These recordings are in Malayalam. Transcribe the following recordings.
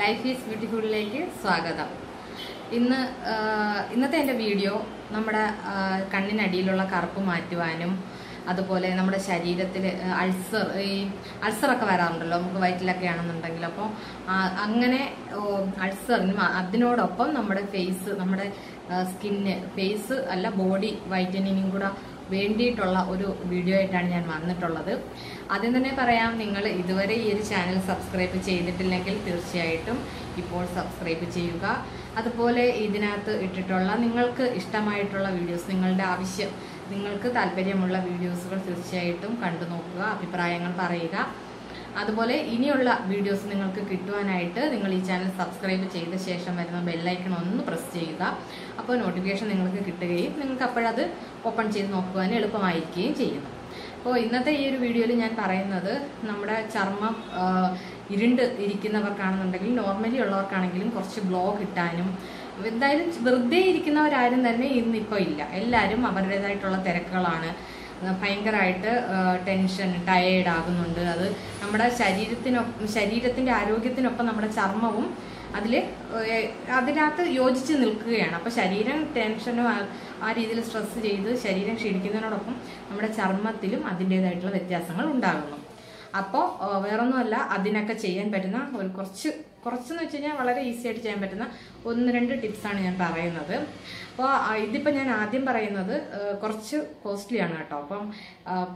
ലൈഫ് ഈസ് ബ്യൂട്ടിഫുള്ളിലേക്ക് സ്വാഗതം. ഇന്ന് ഇന്നത്തെ എന്റെ വീഡിയോ നമ്മുടെ കണ്ണിനടിയിലുള്ള കറുപ്പ് മാറ്റുവാനും അതുപോലെ നമ്മുടെ ശരീരത്തിൽ അൾസർ ഈ അൾസറൊക്കെ വരാറുണ്ടല്ലോ നമുക്ക് വയറ്റിലൊക്കെ ആണെന്നുണ്ടെങ്കിൽ. അപ്പോൾ അങ്ങനെ അൾസറിനും അതിനോടൊപ്പം നമ്മുടെ ഫേസ് നമ്മുടെ സ്കിന്ന് ഫേസ് അല്ല ബോഡി വൈറ്റനിങ്ങും കൂടെ വേണ്ടിയിട്ടുള്ള ഒരു വീഡിയോ ആയിട്ടാണ് ഞാൻ വന്നിട്ടുള്ളത്. ആദ്യം തന്നെ പറയാം നിങ്ങൾ ഇതുവരെ ഈ ഒരു ചാനൽ സബ്സ്ക്രൈബ് ചെയ്തിട്ടില്ലെങ്കിൽ തീർച്ചയായിട്ടും ഇപ്പോൾ സബ്സ്ക്രൈബ് ചെയ്യുക. അതുപോലെ ഇതിനകത്ത് ഇട്ടിട്ടുള്ള നിങ്ങൾക്ക് ഇഷ്ടമായിട്ടുള്ള വീഡിയോസ് നിങ്ങളുടെ ആവശ്യം നിങ്ങൾക്ക് താല്പര്യമുള്ള വീഡിയോസുകൾ തീർച്ചയായിട്ടും കണ്ടു നോക്കുക അഭിപ്രായങ്ങൾ പറയുക. അതുപോലെ ഇനിയുള്ള വീഡിയോസ് നിങ്ങൾക്ക് കിട്ടുവാനായിട്ട് നിങ്ങൾ ഈ ചാനൽ സബ്സ്ക്രൈബ് ചെയ്ത ശേഷം വരുന്ന ബെല്ലൈക്കൺ ഒന്ന് പ്രസ് ചെയ്യുക. അപ്പോൾ നോട്ടിഫിക്കേഷൻ നിങ്ങൾക്ക് കിട്ടുകയും നിങ്ങൾക്ക് അപ്പോഴത് ഓപ്പൺ ചെയ്ത് നോക്കുവാൻ എളുപ്പമായിരിക്കുകയും ചെയ്യുന്നു. അപ്പോൾ ഇന്നത്തെ ഈ ഒരു വീഡിയോയിൽ ഞാൻ പറയുന്നത് നമ്മുടെ ചർമ്മം ഇരുണ്ട് ഇരിക്കുന്നവർക്കാണെന്നുണ്ടെങ്കിൽ നോർമലി ഉള്ളവർക്കാണെങ്കിലും കുറച്ച് ഗ്ലോ കിട്ടാനും എന്തായാലും വെറുതെ ഇരിക്കുന്നവരാരും തന്നെ ഇന്നിപ്പോൾ ഇല്ല. എല്ലാവരും അവരുടേതായിട്ടുള്ള തിരക്കുകളാണ്. ഭയങ്കരമായിട്ട് ടെൻഷൻ ടയേർഡ് ആകുന്നുണ്ട്. അത് നമ്മുടെ ശരീരത്തിനൊപ്പം ശരീരത്തിന്റെ ആരോഗ്യത്തിനൊപ്പം നമ്മുടെ ചർമ്മവും അതിൽ അതിനകത്ത് യോജിച്ച് നിൽക്കുകയാണ്. അപ്പോൾ ശരീരം ടെൻഷനും ആ- രീതിയിൽ സ്ട്രെസ് ചെയ്ത് ശരീരം ക്ഷീണിക്കുന്നതിനോടൊപ്പം നമ്മുടെ ചർമ്മത്തിലും അതിന്റേതായിട്ടുള്ള വ്യത്യാസങ്ങൾ ഉണ്ടാകുന്നു. അപ്പോൾ വേറൊന്നുമല്ല അതിനൊക്കെ ചെയ്യാൻ പറ്റുന്ന ഒരു കുറച്ച് കുറച്ചെന്ന് വെച്ച് കഴിഞ്ഞാൽ വളരെ ഈസി ആയിട്ട് ചെയ്യാൻ പറ്റുന്ന ഒന്ന് രണ്ട് ടിപ്സാണ് ഞാൻ പറയുന്നത്. അപ്പോൾ ഇതിപ്പോൾ ഞാൻ ആദ്യം പറയുന്നത് കുറച്ച് കോസ്റ്റ്ലി ആണ് കേട്ടോ. അപ്പം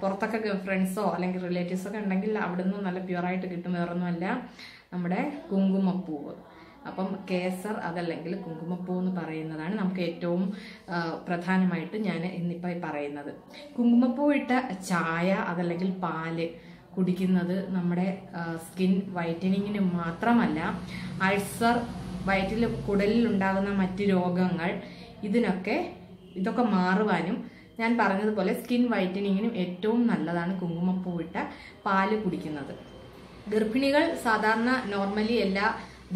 പുറത്തൊക്കെ ഫ്രണ്ട്സോ അല്ലെങ്കിൽ റിലേറ്റീവ്സൊക്കെ ഉണ്ടെങ്കിൽ അവിടുന്ന് നല്ല പ്യുവറായിട്ട് കിട്ടും. വേറൊന്നുമല്ല നമ്മുടെ കുങ്കുമപ്പൂവ്. അപ്പം കേസർ അതല്ലെങ്കിൽ കുങ്കുമപ്പൂ എന്ന് പറയുന്നതാണ് നമുക്ക് ഏറ്റവും പ്രധാനമായിട്ട് ഞാൻ ഇന്നിപ്പോൾ പറയുന്നത്. കുങ്കുമപ്പൂ ഇട്ട ചായ അതല്ലെങ്കിൽ പാൽ കുടിക്കുന്നത് നമ്മുടെ സ്കിൻ വൈറ്റനിങ്ങിന് മാത്രമല്ല അൾസർ വയറ്റിൽ കുടലിൽ ഉണ്ടാകുന്ന മറ്റ് രോഗങ്ങൾ ഇതിനൊക്കെ ഇതൊക്കെ മാറുവാനും ഞാൻ പറഞ്ഞതുപോലെ സ്കിൻ വൈറ്റനിങ്ങിനും ഏറ്റവും നല്ലതാണ് കുങ്കുമപ്പൂവിട്ട പാൽ കുടിക്കുന്നത്. ഗർഭിണികൾ സാധാരണ നോർമലി എല്ലാ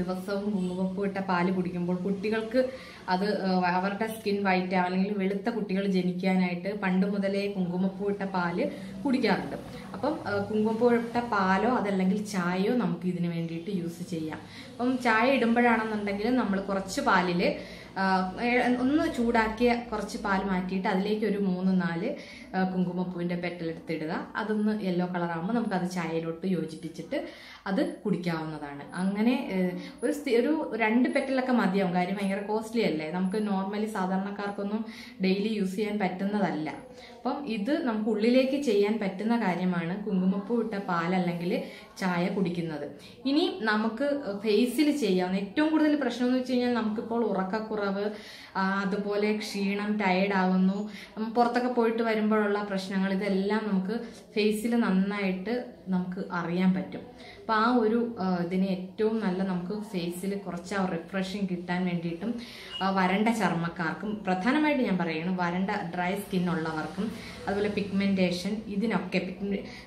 ദിവസവും കുങ്കുമപ്പൂ ഇട്ട പാൽ കുടിക്കുമ്പോൾ കുട്ടികൾക്ക് അത് അവരുടെ സ്കിൻ വൈറ്റ് അല്ലെങ്കിൽ വെളുത്ത കുട്ടികൾ ജനിക്കാനായിട്ട് പണ്ട് മുതലേ കുങ്കുമപ്പൂ ഇട്ട പാൽ കുടിക്കാറുണ്ട്. അപ്പം കുങ്കുമപ്പ് ഇട്ട പാലോ അതല്ലെങ്കിൽ ചായയോ നമുക്ക് ഇതിന് വേണ്ടിയിട്ട് യൂസ് ചെയ്യാം. അപ്പം ചായ ഇടുമ്പോഴാണെന്നുണ്ടെങ്കിൽ നമ്മൾ കുറച്ച് പാലിൽ ഒന്ന് ചൂടാക്കിയ കുറച്ച് പാൽ മാറ്റിയിട്ട് അതിലേക്ക് ഒരു മൂന്ന് നാല് കുങ്കുമപ്പൂവിന്റെ പെറ്റലെടുത്തിടുക അതൊന്ന് യെല്ലോ കളറാകുമ്പോൾ നമുക്ക് അത് ചായയിലോട്ട് യോജിപ്പിച്ചിട്ട് അത് കുടിക്കാവുന്നതാണ്. അങ്ങനെ ഒരു ഒരു രണ്ട് പെറ്റലൊക്കെ മതിയാവും. കാര്യം ഭയങ്കര കോസ്റ്റ്ലി അല്ലേ? നമുക്ക് നോർമലി സാധാരണക്കാർക്കൊന്നും ഡെയിലി യൂസ് ചെയ്യാൻ പറ്റുന്നതല്ല. അപ്പം ഇത് നമുക്ക് ഉള്ളിലേക്ക് ചെയ്യാൻ പറ്റുന്ന കാര്യമാണ് കുങ്കുമപ്പൂ ഇട്ട പാൽ അല്ലെങ്കിൽ ചായ കുടിക്കുന്നത്. ഇനി നമുക്ക് ഫേസിൽ ചെയ്യാവുന്ന ഏറ്റവും കൂടുതൽ പ്രശ്നം എന്ന് വെച്ച് കഴിഞ്ഞാൽ നമുക്കിപ്പോൾ ഉറക്കക്കുറവ് അതുപോലെ ക്ഷീണം ടയേർഡ് ആകുന്നു പുറത്തൊക്കെ പോയിട്ട് വരുമ്പോഴുള്ള പ്രശ്നങ്ങൾ ഇതെല്ലാം നമുക്ക് ഫേസിൽ നന്നായിട്ട് നമുക്ക് അറിയാൻ പറ്റും. അപ്പോൾ ആ ഒരു ഇതിന് ഏറ്റവും നല്ല നമുക്ക് ഫേസിൽ കുറച്ച് ആ റിഫ്രഷിങ് കിട്ടാൻ വേണ്ടിയിട്ടും വരണ്ട ചർമ്മക്കാർക്കും പ്രധാനമായിട്ട് ഞാൻ പറയുകയാണ് വരണ്ട ഡ്രൈ സ്കിൻ ഉള്ളവർക്കും അതുപോലെ പിഗ്മെന്റേഷൻ ഇതിനൊക്കെ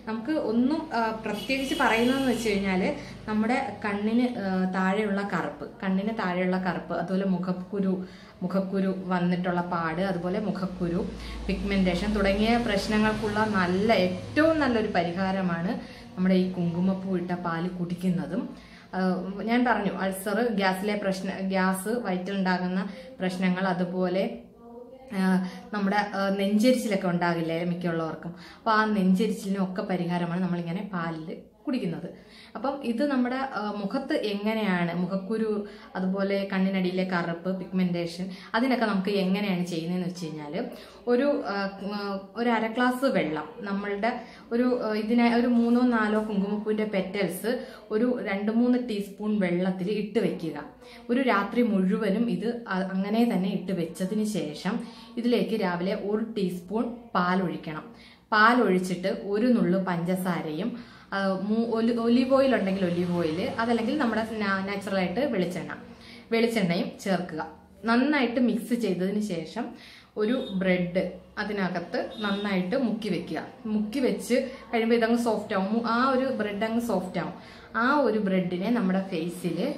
നമുക്ക് ഒന്നും പ്രത്യേകിച്ച് പറയുന്നതെന്ന് വെച്ച് കഴിഞ്ഞാൽ നമ്മുടെ കണ്ണിന് താഴെയുള്ള കറുപ്പ് കണ്ണിന് താഴെയുള്ള കറുപ്പ് അതുപോലെ മുഖക്കുരു മുഖക്കുരു വന്നിട്ടുള്ള പാട് അതുപോലെ മുഖക്കുരു പിഗ്മെന്റേഷൻ തുടങ്ങിയ പ്രശ്നങ്ങൾക്കുള്ള നല്ല ഏറ്റവും നല്ലൊരു പരിഹാരമാണ് നമ്മുടെ ഈ കുങ്കുമപ്പൂ ഇട്ട പാൽ കുടിക്കുന്നതും. ഞാൻ പറഞ്ഞു അൾസർ ഗ്യാസിലെ പ്രശ്ന ഗ്യാസ് വയറ്റിലുണ്ടാകുന്ന പ്രശ്നങ്ങൾ അതുപോലെ നമ്മുടെ നെഞ്ചരിച്ചിലൊക്കെ ഉണ്ടാകില്ലേ മിക്കുള്ളവർക്കും. അപ്പോൾ ആ നെഞ്ചരിച്ചിലിനും ഒക്കെ പരിഹാരമാണ് നമ്മളിങ്ങനെ പാലിൽ കുടിക്കുന്നത്. അപ്പം ഇത് നമ്മുടെ മുഖത്ത് എങ്ങനെയാണ് മുഖക്കുരു അതുപോലെ കണ്ണിനടിയിലെ കറുപ്പ് പിഗ്മെന്റേഷൻ അതിനൊക്കെ നമുക്ക് എങ്ങനെയാണ് ചെയ്യുന്നതെന്ന് വെച്ച് കഴിഞ്ഞാൽ ഒരു ഒരു അര ഗ്ലാസ് വെള്ളം നമ്മളുടെ ഒരു ഇതിനെ ഒരു മൂന്നോ നാലോ കുങ്കുമപ്പൂവിന്റെ പെറ്റൽസ് ഒരു രണ്ട് മൂന്ന് ടീസ്പൂൺ വെള്ളത്തിൽ ഇട്ട് വെക്കുക. ഒരു രാത്രി മുഴുവനും ഇത് അങ്ങനെ തന്നെ ഇട്ട് വെച്ചതിന് ശേഷം ഇതിലേക്ക് രാവിലെ ഒരു ടീസ്പൂൺ പാലൊഴിക്കണം. പാലൊഴിച്ചിട്ട് ഒരു നുള്ളു പഞ്ചസാരയും ഒലിവ് ഓയിൽ ഉണ്ടെങ്കിൽ ഒലിവ് ഓയിൽ അതല്ലെങ്കിൽ നമ്മുടെ നാച്ചുറൽ ആയിട്ട് വെളിച്ചെണ്ണ. വെളിച്ചെണ്ണയും ചേർക്കുക. നന്നായിട്ട് മിക്സ് ചെയ്തതിന് ശേഷം ഒരു ബ്രെഡ് അതിനകത്ത് നന്നായിട്ട് മുക്കി വെക്കുക. മുക്കി വെച്ച് കഴിയുമ്പോൾ ഇതങ്ങ് സോഫ്റ്റ് ആവും. ആ ഒരു ബ്രെഡ് അങ്ങ് സോഫ്റ്റ് ആവും. ആ ഒരു ബ്രെഡിനെ നമ്മുടെ ഫേസിൽ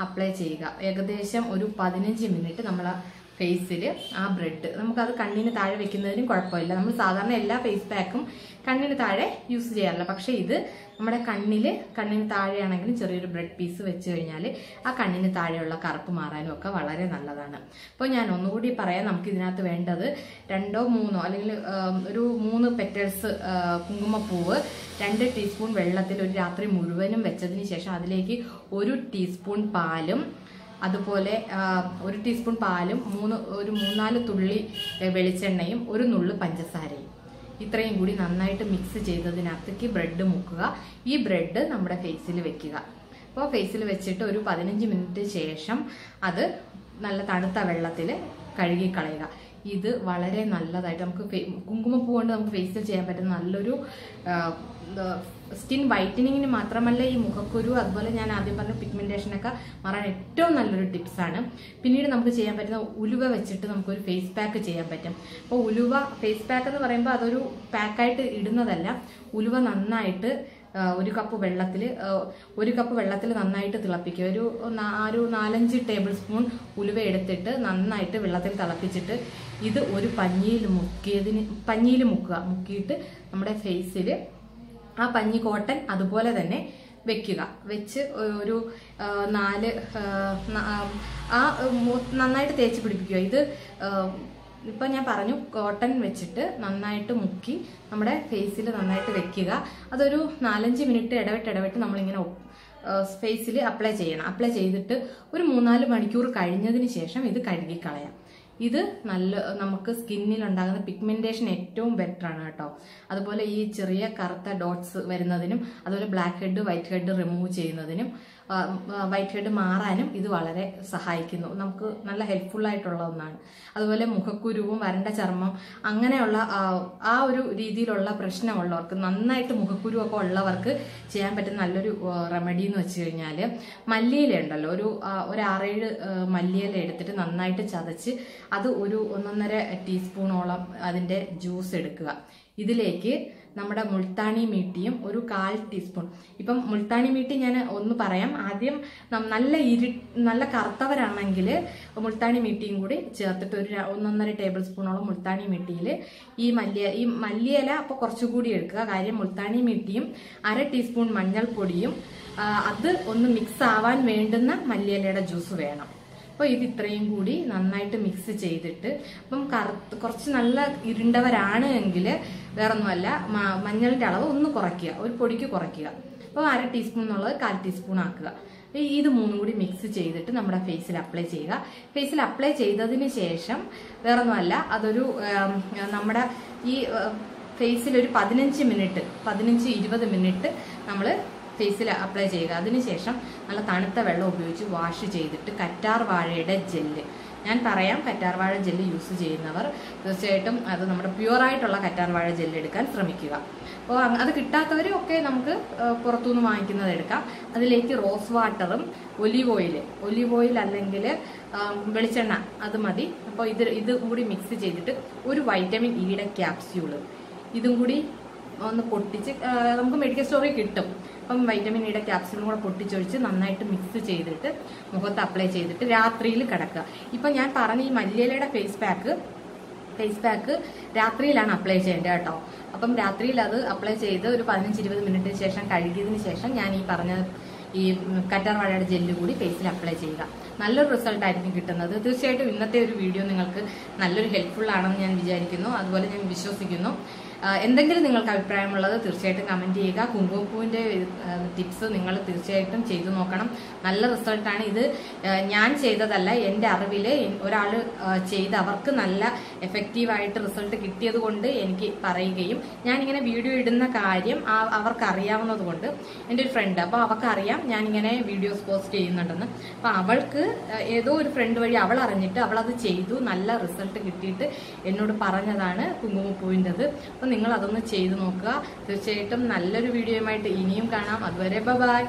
അപ്ലൈ ചെയ്യുക. ഏകദേശം ഒരു പതിനഞ്ച് മിനിറ്റ് നമ്മൾ ഫേസിൽ ആ ബ്രെഡ് നമുക്കത് കണ്ണിന് താഴെ വെക്കുന്നതിനും കുഴപ്പമില്ല. നമ്മൾ സാധാരണ എല്ലാ ഫേസ് പാക്കും കണ്ണിന് താഴെ യൂസ് ചെയ്യാറില്ല. പക്ഷേ ഇത് നമ്മുടെ കണ്ണിൽ കണ്ണിന് താഴെയാണെങ്കിലും ചെറിയൊരു ബ്രെഡ് പീസ് വെച്ച് കഴിഞ്ഞാൽ ആ കണ്ണിന് താഴെയുള്ള കറുപ്പ് മാറാനും ഒക്കെ വളരെ നല്ലതാണ്. അപ്പോൾ ഞാൻ ഒന്നുകൂടി പറയാം നമുക്ക് ഇതിനകത്ത് വേണ്ടത് രണ്ടോ മൂന്നോ അല്ലെങ്കിൽ ഒരു മൂന്ന് പെറ്റൽസ് കുങ്കുമപ്പൂവ് രണ്ട് ടീസ്പൂൺ വെള്ളത്തിൽ ഒരു രാത്രി മുഴുവനും വെച്ചതിന് ശേഷം അതിലേക്ക് ഒരു ടീസ്പൂൺ പാലും അതുപോലെ ഒരു ടീസ്പൂൺ പാലും മൂന്ന് ഒരു മൂന്നാൽ തുള്ളി വെളിച്ചെണ്ണയും ഒരു നുള്ളു പഞ്ചസാരയും. ഇത്രയും കൂടി നന്നായിട്ട് മിക്സ് ചെയ്തതിനകത്തേക്ക് ബ്രെഡ് മുക്കുക. ഈ ബ്രെഡ് നമ്മുടെ ഫേസിൽ വെക്കുക. അപ്പോൾ ഫേസിൽ വെച്ചിട്ട് ഒരു പതിനഞ്ച് മിനിറ്റ് ശേഷം അത് നല്ല തണുത്ത വെള്ളത്തിൽ കഴുകി കളയുക ഇത് വളരെ നല്ലതായിട്ട് നമുക്ക് കുങ്കുമപ്പൂ കൊണ്ട് നമുക്ക് ഫേസിൽ ചെയ്യാൻ പറ്റുന്ന നല്ലൊരു സ്കിൻ വൈറ്റനിങ്ങിന് മാത്രമല്ല ഈ മുഖക്കുരു അതുപോലെ ഞാൻ ആദ്യം പറഞ്ഞ പിഗ്മെന്റേഷനൊക്കെ മാറാൻ ഏറ്റവും നല്ലൊരു ടിപ്സാണ് പിന്നീട് നമുക്ക് ചെയ്യാൻ പറ്റുന്ന ഉലുവ വെച്ചിട്ട് നമുക്കൊരു ഫേസ് പാക്ക് ചെയ്യാൻ പറ്റും. അപ്പോൾ ഉലുവ ഫേസ് പാക്ക് എന്ന് പറയുമ്പോൾ അതൊരു പാക്കായിട്ട് ഇടുന്നതല്ല. ഉലുവ നന്നായിട്ട് ഒരു കപ്പ് വെള്ളത്തിൽ ഒരു കപ്പ് വെള്ളത്തിൽ നന്നായിട്ട് തിളപ്പിക്കുക. ഒരു ഒരു നാലഞ്ച് ടേബിൾ സ്പൂൺ ഉലുവ എടുത്തിട്ട് നന്നായിട്ട് വെള്ളത്തിൽ തിളപ്പിച്ചിട്ട് ഇത് ഒരു പഞ്ഞിയിൽ മുക്കിയതിന് പഞ്ഞിയിൽ മുക്കുക. മുക്കിയിട്ട് നമ്മുടെ ഫേസിൽ ആ പഞ്ഞി കോട്ടൻ അതുപോലെ തന്നെ വെക്കുക. വെച്ച് ഒരു നാല് ആ, നന്നായിട്ട് തേച്ച് പിടിപ്പിക്കുക. ഇത് ഇപ്പൊ ഞാൻ പറഞ്ഞു കോട്ടൺ വെച്ചിട്ട് നന്നായിട്ട് മുക്കി നമ്മുടെ ഫേസിൽ നന്നായിട്ട് വെക്കുക. അതൊരു നാലഞ്ച് മിനിറ്റ് ഇടവിട്ട് ഇടവിട്ട് നമ്മളിങ്ങനെ ഫേസിൽ അപ്ലൈ ചെയ്യണം. അപ്ലൈ ചെയ്തിട്ട് ഒരു മൂന്നാൽ മണിക്കൂർ കഴിഞ്ഞതിന് ശേഷം ഇത് കഴുകിക്കളയാം. ഇത് നല്ല നമുക്ക് സ്കിന്നിൽ ഉണ്ടാകുന്ന പിഗ്മെന്റേഷൻ ഏറ്റവും ബെറ്റർ ആണ് കേട്ടോ. അതുപോലെ ഈ ചെറിയ കറുത്ത ഡോട്ട്സ് വരുന്നതിനും അതുപോലെ black head white head remove ചെയ്യുന്നതിനും വൈറ്റ് ഹെഡ് മാറാനും ഇത് വളരെ സഹായിക്കുന്നു. നമുക്ക് നല്ല ഹെൽപ്ഫുൾ ആയിട്ടുള്ള ഒന്നാണ്. അതുപോലെ മുഖക്കുരുവും വരണ്ട ചർമ്മം അങ്ങനെയുള്ള ആ, ഒരു രീതിയിലുള്ള പ്രശ്നമുള്ളവർക്ക് നന്നായിട്ട് മുഖക്കുരുവൊക്കെ ഉള്ളവർക്ക് ചെയ്യാൻ പറ്റുന്ന നല്ലൊരു റെമഡി എന്ന് വെച്ച് കഴിഞ്ഞാൽ മല്ലിയില ഉണ്ടല്ലോ. ഒരു ഒരു ആറേഴ് മല്ലിയില എടുത്തിട്ട് നന്നായിട്ട് ചതച്ച് അത് ഒരു ഒന്നൊന്നര ടീസ്പൂണോളം അതിന്റെ ജ്യൂസ് എടുക്കുക. ഇതിലേക്ക് നമ്മുടെ മുൾത്താണി മീട്ടിയും ഒരു കാൽ ടീസ്പൂൺ. ഇപ്പം മുൾത്താണി മീട്ടി ഞാൻ ഒന്ന് പറയാം. ആദ്യം നല്ല ഇരു നല്ല കറുത്തവരാണെങ്കിൽ മുൾത്താണി മീട്ടിയും കൂടി ചേർത്തിട്ട് ഒരു ഒന്നൊന്നര ടേബിൾ സ്പൂണോളം മുൾത്താണി മീട്ടിയിൽ ഈ മല്ലിയ ഈ മല്ലിയില അപ്പോൾ കുറച്ചുകൂടി എടുക്കുക. കാര്യം മുൾത്താണി മീട്ടിയും അര ടീസ്പൂൺ മഞ്ഞൾപ്പൊടിയും അത് ഒന്ന് മിക്സ് ആവാൻ വേണ്ടുന്ന മല്ലിയിലയുടെ ജ്യൂസ് വേണം. അപ്പോൾ ഇത് ഇത്രയും കൂടി നന്നായിട്ട് മിക്സ് ചെയ്തിട്ട് അപ്പം കറുത്ത് കുറച്ച് നല്ല ഇരുണ്ടവരാണ് എങ്കിൽ വേറൊന്നുമല്ല മഞ്ഞളിന്റെ അളവ് ഒന്ന് കുറയ്ക്കുക ഒരു പൊടിക്ക് കുറയ്ക്കുക. അപ്പോൾ അര ടീസ്പൂൺ എന്നുള്ളത് കാൽ ടീസ്പൂൺ ആക്കുക. ഇത് മൂന്നും കൂടി മിക്സ് ചെയ്തിട്ട് നമ്മുടെ ഫേസിൽ അപ്ലൈ ചെയ്യുക. ഫേസിൽ അപ്ലൈ ചെയ്തതിന് ശേഷം വേറൊന്നുമല്ല അതൊരു നമ്മുടെ ഈ ഫേസിൽ ഒരു പതിനഞ്ച് മിനിറ്റ് പതിനഞ്ച് ഇരുപത് മിനിറ്റ് നമ്മൾ ഫേസിൽ അപ്ലൈ ചെയ്യുക. അതിനുശേഷം നല്ല തണുത്ത വെള്ളം ഉപയോഗിച്ച് വാഷ് ചെയ്തിട്ട് കറ്റാർ വാഴയുടെ ജെല്ല്. ഞാൻ പറയാം കറ്റാർ വാഴ ജെല്ല് യൂസ് ചെയ്യുന്നവർ തീർച്ചയായിട്ടും അത് നമ്മുടെ പ്യുവറായിട്ടുള്ള കറ്റാർ വാഴ ജെല്ല് എടുക്കാൻ ശ്രമിക്കുക. അപ്പോൾ അത് കിട്ടാത്തവരും ഒക്കെ നമുക്ക് പുറത്തുനിന്ന് വാങ്ങിക്കുന്നത് എടുക്കാം. അതിലേക്ക് റോസ് വാട്ടറും ഒലിവ് ഓയിൽ ഒലിവ് ഓയിൽ അല്ലെങ്കിൽ വെളിച്ചെണ്ണ അത് മതി. അപ്പോൾ ഇത് ഇത് കൂടി മിക്സ് ചെയ്തിട്ട് ഒരു വൈറ്റമിൻ ഇയുടെ ക്യാപ്സ്യൂൾ ഇതും കൂടി ഒന്ന് പൊട്ടിച്ച് നമുക്ക് മെഡിക്കൽ സ്റ്റോറിൽ കിട്ടും. അപ്പം വൈറ്റമിൻ ഇയുടെ ക്യാപ്സ്യൂളും കൂടെ പൊട്ടിച്ചൊഴിച്ച് നന്നായിട്ട് മിക്സ് ചെയ്തിട്ട് മുഖത്ത് അപ്ലൈ ചെയ്തിട്ട് രാത്രിയിൽ കിടക്കുക. ഇപ്പം ഞാൻ പറഞ്ഞ ഈ മല്ലിയിലയുടെ ഫേസ് പാക്ക് ഫേസ് പാക്ക് രാത്രിയിലാണ് അപ്ലൈ ചെയ്യേണ്ടത് കേട്ടോ. അപ്പം രാത്രിയിൽ അത് അപ്ലൈ ചെയ്ത് ഒരു പതിനഞ്ച് ഇരുപത് മിനിറ്റിന് ശേഷം കഴുകിയതിന് ശേഷം ഞാൻ ഈ പറഞ്ഞ ഈ കറ്റാർ വാഴയുടെ ജെല്ല് കൂടി ഫേസിൽ അപ്ലൈ ചെയ്യുക. നല്ലൊരു റിസൾട്ട് ആയിരിക്കും കിട്ടുന്നത്. തീർച്ചയായിട്ടും ഇന്നത്തെ ഒരു വീഡിയോ നിങ്ങൾക്ക് നല്ലൊരു ഹെൽപ്ഫുൾ ആണെന്ന് ഞാൻ വിചാരിക്കുന്നു. അതുപോലെ ഞാൻ വിശ്വസിക്കുന്നു. എന്തെങ്കിലും നിങ്ങൾക്ക് അഭിപ്രായമുള്ളത് തീർച്ചയായിട്ടും കമന്റ് ചെയ്യുക. കുങ്കുമപ്പൂവിന്റെ ടിപ്സ് നിങ്ങൾ തീർച്ചയായിട്ടും ചെയ്തു നോക്കണം. നല്ല റിസൾട്ടാണ് ഇത്. ഞാൻ ചെയ്തതല്ല. എന്റെ അറിവിൽ ഒരാൾ ചെയ്ത് അവർക്ക് നല്ല എഫക്റ്റീവായിട്ട് റിസൾട്ട് കിട്ടിയത് കൊണ്ട് എനിക്ക് പറയുകയും ഞാനിങ്ങനെ വീഡിയോ ഇടുന്ന കാര്യം അവർക്ക് അറിയാവുന്നത് കൊണ്ട് എന്റെ ഒരു ഫ്രണ്ട് അപ്പോൾ അവർക്കറിയാം ഞാനിങ്ങനെ വീഡിയോസ് പോസ്റ്റ് ചെയ്യുന്നുണ്ടെന്ന്. അപ്പോൾ അവൾക്ക് ഏതോ ഒരു ഫ്രണ്ട് വഴി അവൾ അറിഞ്ഞിട്ട് അവളത് ചെയ്തു. നല്ല റിസൾട്ട് കിട്ടിയിട്ട് എന്നോട് പറഞ്ഞതാണ് കുങ്കുമപ്പൂവിന്റെത് നിങ്ങൾ അതൊന്ന് ചെയ്ത് നോക്കുക. തീർച്ചയായിട്ടും നല്ലൊരു വീഡിയോയുമായിട്ട് ഇനിയും കാണാം. അതുവരെ ബൈ.